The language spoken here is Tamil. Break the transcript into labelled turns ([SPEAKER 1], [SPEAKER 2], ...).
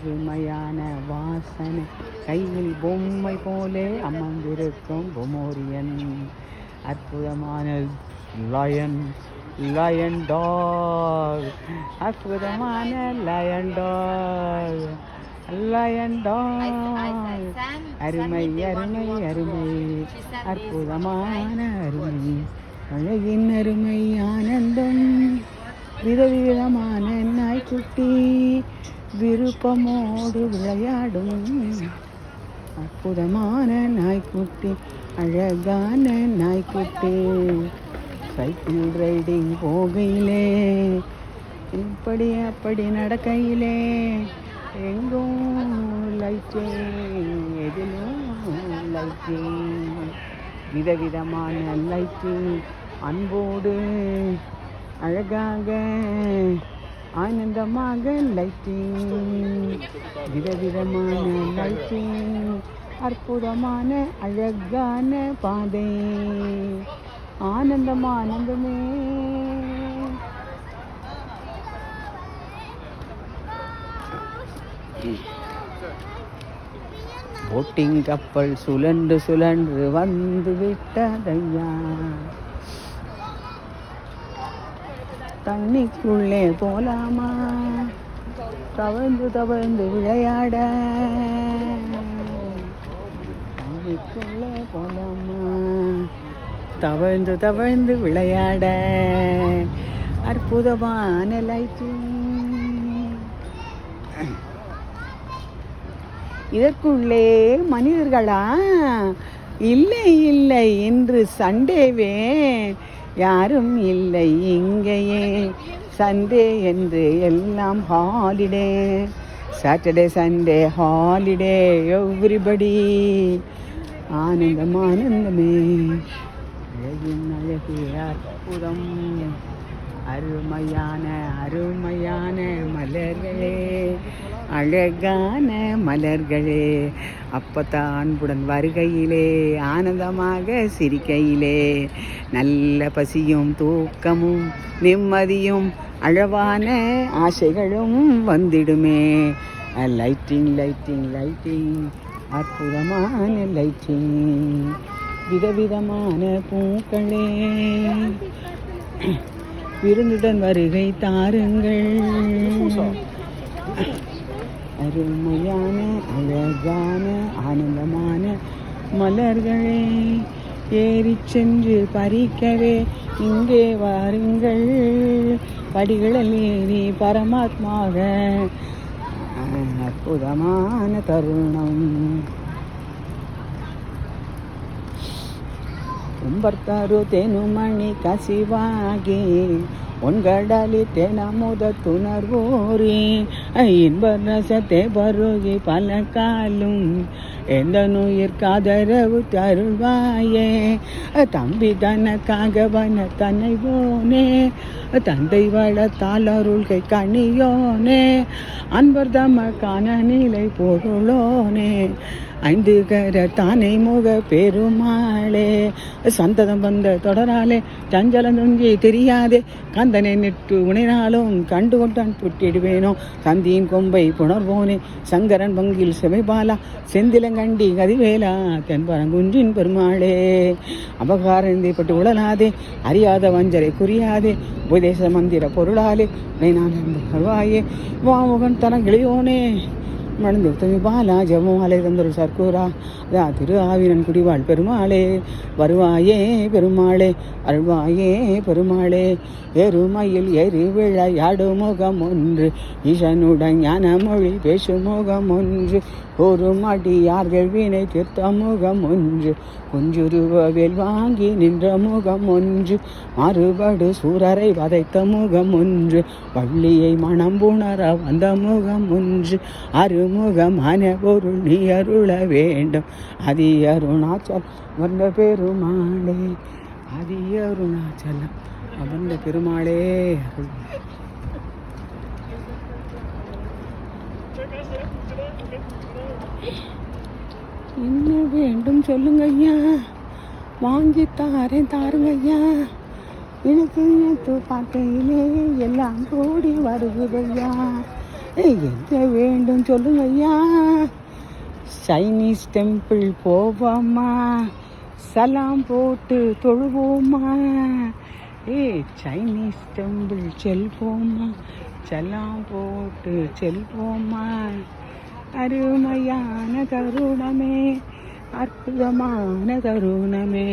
[SPEAKER 1] அருமையான வாசனை. கையில் பொம்மை போலே அமர்ந்திருக்கும் பொமோரியன். அற்புதமான லயன் லயன் டாக் அற்புதமான லயன் டாக் லயன் டாக் அருமை அருமை அருமை. அற்புதமான அருமை. அழகின் அருமை ஆனந்தம். விதவிதமான நாய்க்குட்டி. விருப்பமோடு விளையாடும். அற்புதமான நாய்க்குட்டி அழகான நாய்க்குட்டி. சைக்கிள் ரைடிங் போகையிலே இப்படி அப்படி நடக்கையிலே எங்கும் லைட்டே எதிலும் லைட்டே. விதவிதமான லைட்டிங் அன்போடு அழகாக ஆனந்தமாக லைட்டிங் விதவிதமான லைட்டிங் அற்புதமான அழகான பாதை. ஆனந்தமா ஆனந்தமே. போட்டிங் கப்பல் சுழன்று சுழன்று வந்து விட்டதையா தண்ணிக்குள்ளே போலாமா? தவழ்ந்து தவழ்ந்து விளையாட. தண்ணிக்குள்ளே போலாமா? தவழ்ந்து தவழ்ந்து விளையாட. அற்புதமான லைட்டிங் இதற்குள்ளே மனிதர்களா? இல்லை இல்லை இன்று சண்டேவே யாரும் இல்லை இங்கேயே. சண்டே என்று எல்லாம் holiday Saturday Sunday holiday everybody ஆனந்தம் ஆனந்தமே. அழகு அற்புதம். அருமையான அருமையான மலர்களே. அழகான மலர்களே. அப்பத்தான் அன்புடன் வருகையிலே ஆனந்தமாக சிரிக்கையிலே. நல்ல பசியும் தூக்கமும் நிம்மதியும் அழவான ஆசைகளும் வந்திடுமே. லைட்டிங் லைட்டிங் லைட்டிங் அற்புதமான லைட்டிங் விதவிதமான பூக்களே. விருந்துடன் வருகை தாருங்கள். அருமையான அழகான ஆனந்தமான மலர்களே. ஏறிச் சென்று பறிக்கவே இங்கே வாருங்கள் படிகளில் ஏறி பரமாத்மாக அற்புதமான தருணம் ಒಂಬರ್ತಾರು ತೇನು ಮಣಿ ಕಸಿವಾಗಿ உன்கடலி தேனமுத துணர்வோரே. இன்ப ரசத்தை பருகி பல காலும் எந்த நோயிற் காதரவு தருள்வாயே தம்பி தனக்காக வன தன்னை போனே. தந்தை வளத்தால் அருள்கை கணியோனே அன்பர் தமக்கான நிலை பொருளோனே. ஐந்து கர தானே முக பெருமாளே. சந்ததம் வந்த தொடராலே சஞ்சலம் தொங்கி தெரியாதே. கண் கந்தனை நிட்டு உணைனாலும் கண்டு கொண்டான் புட்டிடுவேனோ. சந்தியின் கொம்பை புணர்வோனே சங்கரன் பங்கில் செமைபாலா செந்திலங்கண்டி கதிவேலா தென்பரங்குன்றின் பெருமாளே. அபகாரந்தைப்பட்டு உழலாதே அறியாத வஞ்சரை குறியாதே உபதேச மந்திர பொருளாலே நான் வருவாயே வாமுகன் தன தரங்கிளியோனே மணந்து உத்தமி பாலா ஜபமாலை தந்தொரு சர்க்கூரா அதா திரு ஆவிரன் குடிவாள் பெருமாளே வருவாயே பெருமாளே அருள்வாயே பெருமாளே எருமையில் எரி விளையாடு முகம் ஒன்று ஈசனுடன் ஞான மொழி பேசும் முகம் ஒன்று ஒரு மாட்டியார்கள் வினை தீர்த்த முகம் ஒன்று கொஞ்சுருவவில் வாங்கி நின்ற முகம் ஒன்று மாறுபடு சூரரை வதைத்த முகம் ஒன்று வள்ளியை மனம் புணர வந்த முகம் ஒன்று அரு முகம் பொருள் நீ அருள வேண்டும். அதி அருணாச்சல் வந்த பெருமாளே அதி அருணாச்சலம் அவந்த பெருமாளே. என்ன வேண்டும் சொல்லுங்க ஐயா வாங்கி தாரேன் தாருங்க ஐயா எனக்கு பார்க்கையிலே எல்லாம் கூடி வருகுதையா ஏய், என்ன வேண்டும் சொல்லுங்க ஐயா சைனீஸ் டெம்பிள் போவோமா? சலாம் போட்டு தொழுவோமா? ஏ சைனீஸ் டெம்பிள் செல்வோமா? சலாம் போட்டு செல்வோமா? அருமையான கருணமே அற்புதமான கருணமே.